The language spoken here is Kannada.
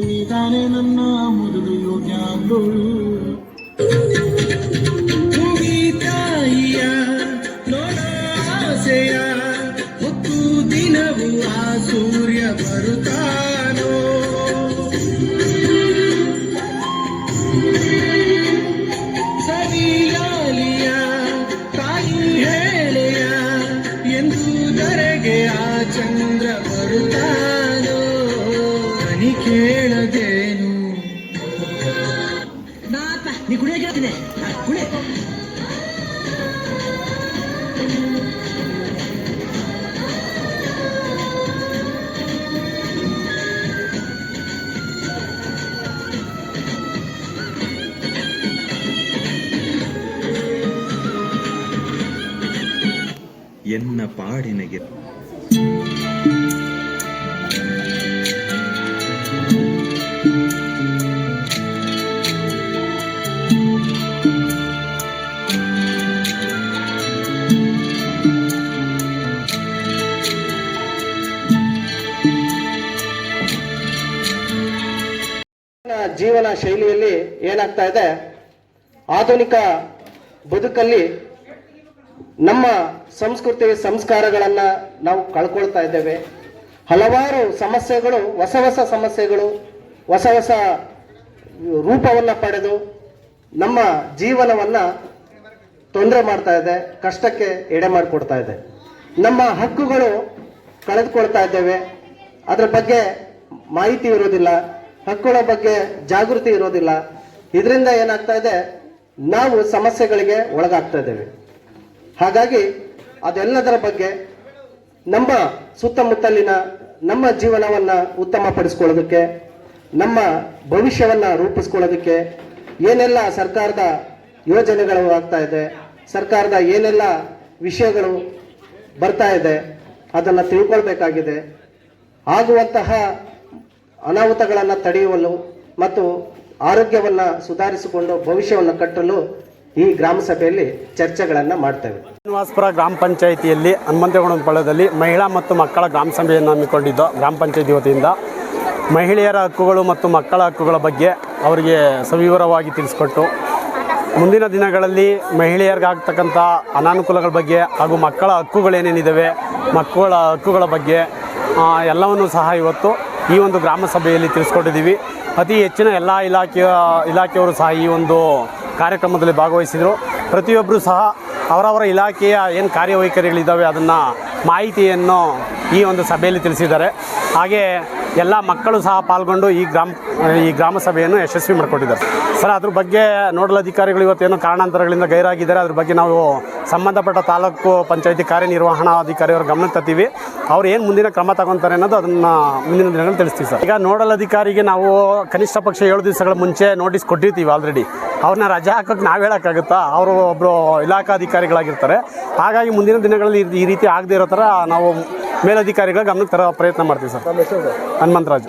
ನೀತಾನೆ ನನ್ನ ಮೊದಲು ಯೋಗ್ಯ ಅಂದೋಳು ಭೂಮಿ ತಾಯಿಯ ಹೊತ್ತು ದಿನವೂ ಆ ಸೂರ್ಯ ಬರುತ್ತಾನೋ ಕನಿ ಕೇಳದೇನು? ನೀ ಕುಡಿಯ ಕೇಳ್ತೀನಿ ಕುಡಿ. ಎನ್ನ ಪಾಡಿನಗೆ ಜೀವನ ಶೈಲಿಯಲ್ಲಿ ಏನಾಗ್ತಾ ಇದೆ? ಆಧುನಿಕ ಬದುಕಲ್ಲಿ ನಮ್ಮ ಸಂಸ್ಕೃತಿ ಸಂಸ್ಕಾರಗಳನ್ನ ನಾವು ಕಳ್ಕೊಳ್ತಾ ಇದ್ದೇವೆ. ಹಲವಾರು ಸಮಸ್ಯೆಗಳು, ಹೊಸ ಹೊಸ ಸಮಸ್ಯೆಗಳು, ಹೊಸ ಹೊಸ ರೂಪವನ್ನ ಪಡೆದು ನಮ್ಮ ಜೀವನವನ್ನ ತೊಂದರೆ ಮಾಡ್ತಾ ಇದೆ, ಕಷ್ಟಕ್ಕೆ ಎಡೆ ಮಾಡಿಕೊಡ್ತಾ ಇದೆ. ನಮ್ಮ ಹಕ್ಕುಗಳು ಕಳೆದುಕೊಳ್ತಾ ಇದ್ದೇವೆ. ಅದರ ಬಗ್ಗೆ ಮಾಹಿತಿ ಇರೋದಿಲ್ಲ. ಹಕ್ಕುಗಳ ಬಗ್ಗೆ ಜಾಗೃತಿ ಇರೋದಿಲ್ಲ. ಇದರಿಂದ ಏನಾಗ್ತಾ ಇದೆ? ನಾವು ಸಮಸ್ಯೆಗಳಿಗೆ ಒಳಗಾಗ್ತಾ ಇದ್ದೇವೆ. ಹಾಗಾಗಿ ಅದೆಲ್ಲದರ ಬಗ್ಗೆ ನಮ್ಮ ಸುತ್ತಮುತ್ತಲಿನ ನಮ್ಮ ಜೀವನವನ್ನು ಉತ್ತಮಪಡಿಸ್ಕೊಳ್ಳೋದಕ್ಕೆ, ನಮ್ಮ ಭವಿಷ್ಯವನ್ನು ರೂಪಿಸ್ಕೊಳ್ಳೋದಕ್ಕೆ ಏನೆಲ್ಲ ಸರ್ಕಾರದ ಯೋಜನೆಗಳು ಆಗ್ತಾ ಇದೆ, ಸರ್ಕಾರದ ಏನೆಲ್ಲ ವಿಷಯಗಳು ಬರ್ತಾ ಇದೆ ಅದನ್ನು ತಿಳ್ಕೊಳ್ಬೇಕಾಗಿದೆ. ಆಗುವಂತಹ ಅನಾಹುತಗಳನ್ನು ತಡೆಯುವಲು ಮತ್ತು ಆರೋಗ್ಯವನ್ನು ಸುಧಾರಿಸಿಕೊಂಡು ಭವಿಷ್ಯವನ್ನು ಕಟ್ಟಲು ಈ ಗ್ರಾಮ ಸಭೆಯಲ್ಲಿ ಚರ್ಚೆಗಳನ್ನು ಮಾಡ್ತೇವೆ. ಶ್ರೀನಿವಾಸಪುರ ಗ್ರಾಮ ಪಂಚಾಯಿತಿಯಲ್ಲಿ ಹನುಮಂತೇಗೌಡನಪಾಳ್ಯದಲ್ಲಿ ಮಹಿಳಾ ಮತ್ತು ಮಕ್ಕಳ ಗ್ರಾಮ ಸಭೆಯನ್ನು ಹಮ್ಮಿಕೊಂಡಿದ್ದು ಗ್ರಾಮ ಪಂಚಾಯಿತಿ ವತಿಯಿಂದ ಮಹಿಳೆಯರ ಹಕ್ಕುಗಳು ಮತ್ತು ಮಕ್ಕಳ ಹಕ್ಕುಗಳ ಬಗ್ಗೆ ಅವರಿಗೆ ಸವಿವರವಾಗಿ ತಿಳಿಸ್ಕೊಟ್ಟು ಮುಂದಿನ ದಿನಗಳಲ್ಲಿ ಮಹಿಳೆಯರಿಗಾಗ್ತಕ್ಕಂಥ ಅನಾನುಕೂಲಗಳ ಬಗ್ಗೆ ಹಾಗೂ ಮಕ್ಕಳ ಹಕ್ಕುಗಳೇನೇನಿದ್ದಾವೆ ಮಕ್ಕಳ ಹಕ್ಕುಗಳ ಬಗ್ಗೆ ಎಲ್ಲವನ್ನು ಸಹ ಇವತ್ತು ಈ ಒಂದು ಗ್ರಾಮ ಸಭೆಯಲ್ಲಿ ತಿಳಿಸ್ಕೊಟ್ಟಿದ್ದೀವಿ. ಅತಿ ಹೆಚ್ಚಿನ ಎಲ್ಲ ಇಲಾಖೆಯ, ಇಲಾಖೆಯವರು ಸಹ ಈ ಒಂದು ಕಾರ್ಯಕ್ರಮದಲ್ಲಿ ಭಾಗವಹಿಸಿದರು. ಪ್ರತಿಯೊಬ್ಬರು ಸಹ ಅವರವರ ಇಲಾಖೆಯ ಏನು ಕಾರ್ಯವೈಖರಿಗಳಿದ್ದಾವೆ ಅದನ್ನು ಮಾಹಿತಿಯನ್ನು ಈ ಒಂದು ಸಭೆಯಲ್ಲಿ ತಿಳಿಸಿದ್ದಾರೆ. ಹಾಗೆ ಎಲ್ಲ ಮಕ್ಕಳು ಸಹ ಪಾಲ್ಗೊಂಡು ಈ ಗ್ರಾಮ ಈ ಗ್ರಾಮ ಸಭೆಯನ್ನು ಯಶಸ್ವಿ ಮಾಡಿಕೊಟ್ಟಿದ್ದಾರೆ. ಸರ್, ಅದ್ರ ಬಗ್ಗೆ ನೋಡಲ್ ಅಧಿಕಾರಿಗಳು ಇವತ್ತೇನು ಕಾರಣಾಂತರಗಳಿಂದ ಗೈರಾಗಿದ್ದಾರೆ. ಅದ್ರ ಬಗ್ಗೆ ನಾವು ಸಂಬಂಧಪಟ್ಟ ತಾಲೂಕು ಪಂಚಾಯತಿ ಕಾರ್ಯನಿರ್ವಹಣಾಧಿಕಾರಿಯವರು ಗಮನ ತರ್ತೀವಿ. ಅವ್ರು ಏನು ಮುಂದಿನ ಕ್ರಮ ತಗೊತಾರೆ ಅನ್ನೋದು ಅದನ್ನ ಮುಂದಿನ ದಿನಗಳಲ್ಲಿ ತಿಳಿಸ್ತೀವಿ ಸರ್. ಈಗ ನೋಡಲ್ ಅಧಿಕಾರಿಗೆ ನಾವು ಕನಿಷ್ಠ ಪಕ್ಷ ಏಳು ದಿವಸಗಳ ಮುಂಚೆ ನೋಟಿಸ್ ಕೊಟ್ಟಿರ್ತೀವಿ ಆಲ್ರೆಡಿ ಅವ್ರನ್ನ ರಜೆ ಹಾಕೋಕೆ ನಾವು ಹೇಳೋಕ್ಕಾಗುತ್ತಾ? ಅವರು ಒಬ್ಬರು ಇಲಾಖಾಧಿಕಾರಿಗಳಾಗಿರ್ತಾರೆ ಹಾಗಾಗಿ ಮುಂದಿನ ದಿನಗಳಲ್ಲಿ ಈ- ಈ ರೀತಿ ಆಗದೇ ಇರೋ ಥರ ನಾವು ಮೇಲಧಿಕಾರಿಗಳ ಗಮನಕ್ಕೆ ತರೋ ಪ್ರಯತ್ನ ಮಾಡ್ತೀವಿ ಸರ್? ಹನುಮಂತರಾಜ್.